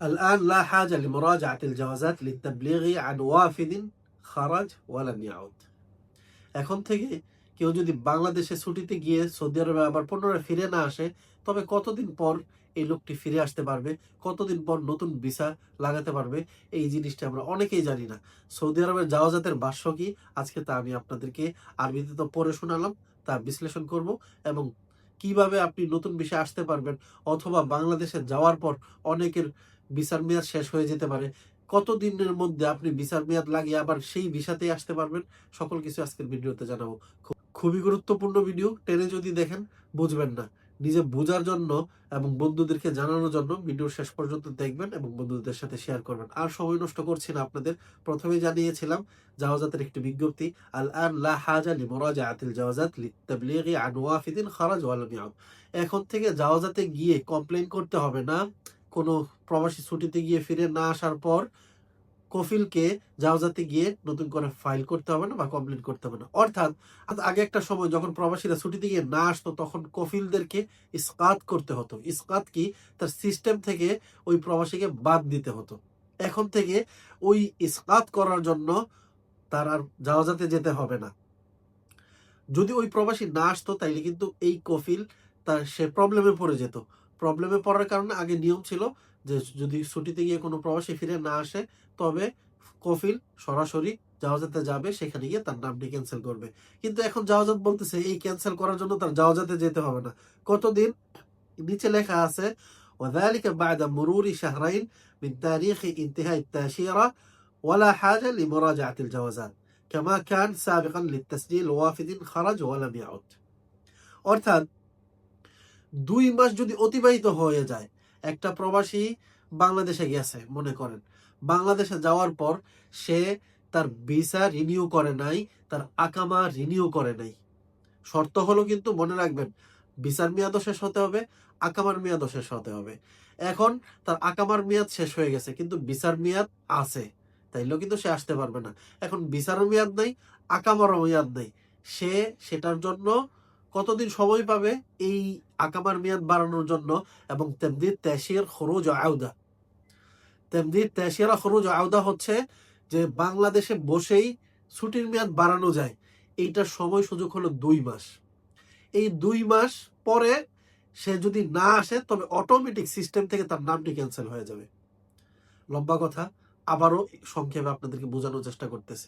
الآن لا حاجة لمراجعة الجوازات للتبليغ عن وافد خرج ولم يعود এখন থেকে কেউ যদি বাংলাদেশে ছুটিতে গিয়ে সৌদি আরবে আবার পুনরায় ফিরে না আসে তবে কতদিন পর এই লোকটি ফিরে আসতে পারবে কতদিন পর নতুন ভিসা লাগাতে পারবে এই জিনিসটা আমরা অনেকেই জানি না সৌদি আরবের জাওয়াজাতের ভাষ্য কি আজকে তা আমি আপনাদেরকে আরবিতে তো পড়ে শোনালাম তা বিশ্লেষণ করব এবং কিভাবে আপনি নতুন বিষয় আসতে পারবেন অথবা বাংলাদেশে যাওয়ার পর অনেকের ভিসার মেয়াদ শেষ হয়ে যেতে পারে। কত দিনের মধ্যে আপনি বিচার মেয়াদ লাগিয়ে আবার সেই ভিসাতেই আসতে পারবেন? সকল কিছু আজকের ভিডিওতে জানাব। খুবই গুরুত্বপূর্ণ ভিডিও। টেনে যদি দেখেন, বুঝবেন না। নিজে বোঝার জন্য এবং বন্ধুদেরকে জানানোর জন্য ভিডিও শেষ পর্যন্ত দেখবেন এবং বন্ধুদের সাথে শেয়ার করবেন। আর সময় নষ্ট করছি না আপনাদের। প্রথমে জানিয়েছিলাম, জাওয়াজাতের একটি বিজ্ঞপ্তি আল আন লা হাজা লি মুরাজাআতিল জাওয়াজাত লি তাবলিগি আন ওয়াফিদিন খারাজ ওয়া লাম এখন থেকে জাওয়াজাতে গিয়ে কমপ্লেন করতে হবে না। কোনো প্রবাসী ছুটিতে গিয়ে ফিরে না আসার পর কফিলকে জাওজাতে গিয়ে নতুন করে ফাইল করতে হবে না বা কমপ্লেন করতে হবে না। অর্থাৎ আগে একটা সময় যখন প্রবাসীরা ছুটিতে গিয়ে না আসতো, তখন কফিলদেরকে ইসকাত করতে হতো। ইসকাত কি? তার সিস্টেম থেকে ওই প্রবাসীকে বাদ দিতে হতো। এখন থেকে ওই ইসকাত করার জন্য তার আর জাওজাতে যেতে হবে না। যদি ওই প্রবাসী না আসতো, তাইলে কিন্তু এই কফিল তার সে প্রবলেমে পড়ে যেত। প্রবলেমে পড়ার কারণে আগে নিয়ম ছিল যে যদি ছুটিতে গিয়ে কোনো প্রবাসী ফিরে না আসে তবে কফিল সরাসরি জাহাজাতে যাবে সেখানে গিয়ে তার নামটি ক্যান্সেল করবে কিন্তু এখন জাহাজাত বলতেছে এই ক্যান্সেল করার জন্য তার জাহাজাতে যেতে হবে না কতদিন নিচে লেখা আছে وذلك بعد مرور شهرين من تاريخ انتهاء التأشيرة ولا حاجة لمراجعة الجوازات كما كان سابقا للتسجيل وافد خرج ولم يعد অর্থাৎ দুই মাস যদি অতিবাহিত হয়ে যায়, একটা প্রবাসী বাংলাদেশে গেছে, মনে করেন। বাংলাদেশে যাওয়ার পর সে তার ভিসা রিনিউ করে নাই, তার আকামা রিনিউ করে নাই। শর্ত হলো কিন্তু মনে রাখবেন, ভিসার মেয়াদও শেষ হতে হবে, আকামার মেয়াদও শেষ হতে হবে। এখন তার আকামার মেয়াদ শেষ হয়ে গেছে, কিন্তু ভিসার মেয়াদ আছে, তাইলেও কিন্তু সে আসতে পারবে না। এখন ভিসারও মেয়াদ নাই, আকামারও মেয়াদ নাই। সে সেটার জন্য কতদিন সময় পাবে এই আকামার মেয়াদ বাড়ানোর জন্য এবং তেমদিদ তেশির খরুজ আউদা তেমদিদ তেশিরা খরুজ আউদা হচ্ছে যে বাংলাদেশে বসেই ছুটির মেয়াদ বাড়ানো যায়। এইটার সময় সুযোগ হলো দুই মাস। এই দুই মাস পরে সে যদি না আসে, তবে অটোমেটিক সিস্টেম থেকে তার নামটি ক্যান্সেল হয়ে যাবে। লম্বা কথা, আবারও সংক্ষেপে আপনাদেরকে বোঝানোর চেষ্টা করতেছে।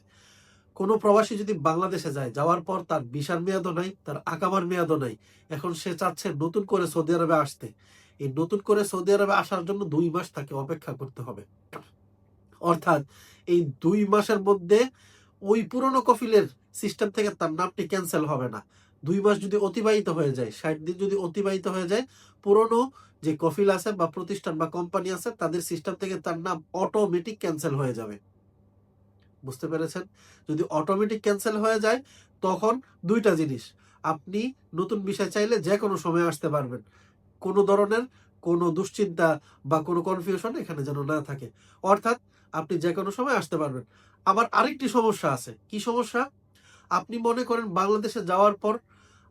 কোনো প্রবাসী যদি বাংলাদেশে যায়, যাওয়ার পর তার বিশার মেয়াদও নাই, তার আকামার মেয়াদও নাই। এখন সে চাচ্ছে নতুন করে সৌদি আরবে আসতে। এই নতুন করে সৌদি আরবে আসার জন্য দুই মাস তাকে অপেক্ষা করতে হবে। অর্থাৎ এই দুই মাসের মধ্যে ওই পুরনো কফিলের সিস্টেম থেকে তার নামটি ক্যান্সেল হবে না। দুই মাস যদি অতিবাহিত হয়ে যায়, ষাট দিন যদি অতিবাহিত হয়ে যায়, পুরনো যে কফিল আছে বা প্রতিষ্ঠান বা কোম্পানি আছে, তাদের সিস্টেম থেকে তার নাম অটোমেটিক ক্যান্সেল হয়ে যাবে। বুঝতে পেরেছেন? যদি অটোমেটিক ক্যান্সেল হয়ে যায়, তখন দুইটা জিনিস। আপনি নতুন বিষয় চাইলে যে কোনো সময় আসতে পারবেন। কোনো ধরনের কোনো দুশ্চিন্তা বা কোনো কনফিউশন এখানে যেন না থাকে। অর্থাৎ আপনি যে কোনো সময় আসতে পারবেন। আবার আরেকটি সমস্যা আছে। কি সমস্যা? আপনি মনে করেন বাংলাদেশে যাওয়ার পর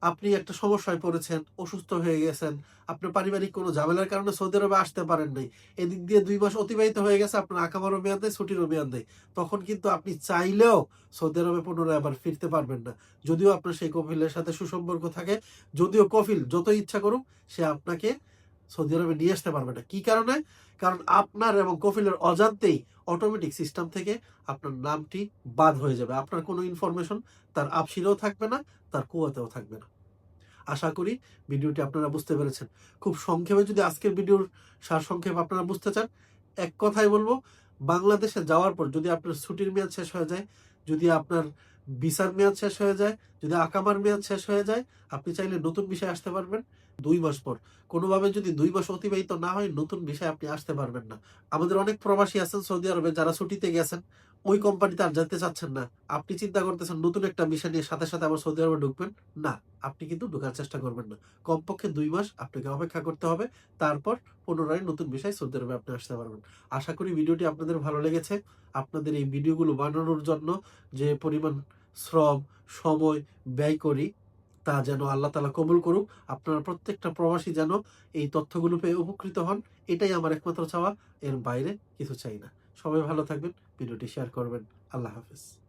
আপনি একটা সমস্যায় পড়েছেন, অসুস্থ হয়ে গেছেন, আপনার পারিবারিক কোনো ঝামেলার কারণে সৌদি আরবে আসতে পারেন নাই। এদিক দিয়ে দুই মাস অতিবাহিত হয়ে গেছে, আপনার আকামারও মেয়াদ নেই ছুটির মেয়াদ নেই। তখন কিন্তু আপনি চাইলেও সৌদি আরবে পুনরায় আবার ফিরতে পারবেন না। যদিও আপনার সেই কফিলের সাথে সুসম্পর্ক থাকে, যদিও কফিল যত ইচ্ছা করুক, সে আপনাকে সৌদি আরবে নিয়ে আসতে পারবে না। কি কারণে? কারণ আপনার এবং কফিলের অজান্তেই অটোমেটিক সিস্টেম থেকে আপনার নামটি বাদ হয়ে যাবে। আপনার কোনো ইনফরমেশন তার আপসিরেও থাকবে না, তার কুয়াতেও থাকবে না। আশা করি ভিডিওটি আপনারা বুঝতে পেরেছেন। খুব সংক্ষেপে যদি আজকের ভিডিওর সার সংক্ষেপ আপনারা বুঝতে চান, এক কথাই বলব, বাংলাদেশে যাওয়ার পর যদি আপনার ছুটির মেয়াদ শেষ হয়ে যায়, যদি আপনার ভিসার মেয়াদ শেষ হয়ে যায়, যদি আকামার মেয়াদ শেষ হয়ে যায়, আপনি চাইলে নতুন বিষয় আসতে পারবেন। দুই মাস পর। কোনোভাবে যদি দুই মাস অতিবাহিত না হয়, নতুন বিষয় আপনি আসতে পারবেন না। আমাদের অনেক প্রবাসী আছেন সৌদি আরবে, যারা ছুটিতে গেছেন। ওই কোম্পানিতে আর যেতে চাচ্ছেন না। আপনি চিন্তা করতেছেন, নতুন একটা বিষয় নিয়ে সাথে সাথে আবার সৌদি আরবে ঢুকবেন? না, আপনি কিন্তু ঢোকার চেষ্টা করবেন না। কমপক্ষে দুই মাস আপনাকে অপেক্ষা করতে হবে। তারপর পুনরায় নতুন বিষয় সৌদি আরবে আপনি আসতে পারবেন। আশা করি ভিডিওটি আপনাদের ভালো লেগেছে। আপনাদের এই ভিডিওগুলো বানানোর জন্য যে পরিমাণ শ্রম, সময় ব্যয় করি তা যেন আল্লাহ তালা কবুল করুক। আপনারা প্রত্যেকটা প্রবাসী যেন এই তথ্যগুলো পেয়ে উপকৃত হন। এটাই আমার একমাত্র চাওয়া। এর বাইরে কিছু চাই না। সবাই ভালো থাকবেন। ভিডিওটি শেয়ার করবেন। আল্লাহ হাফিজ।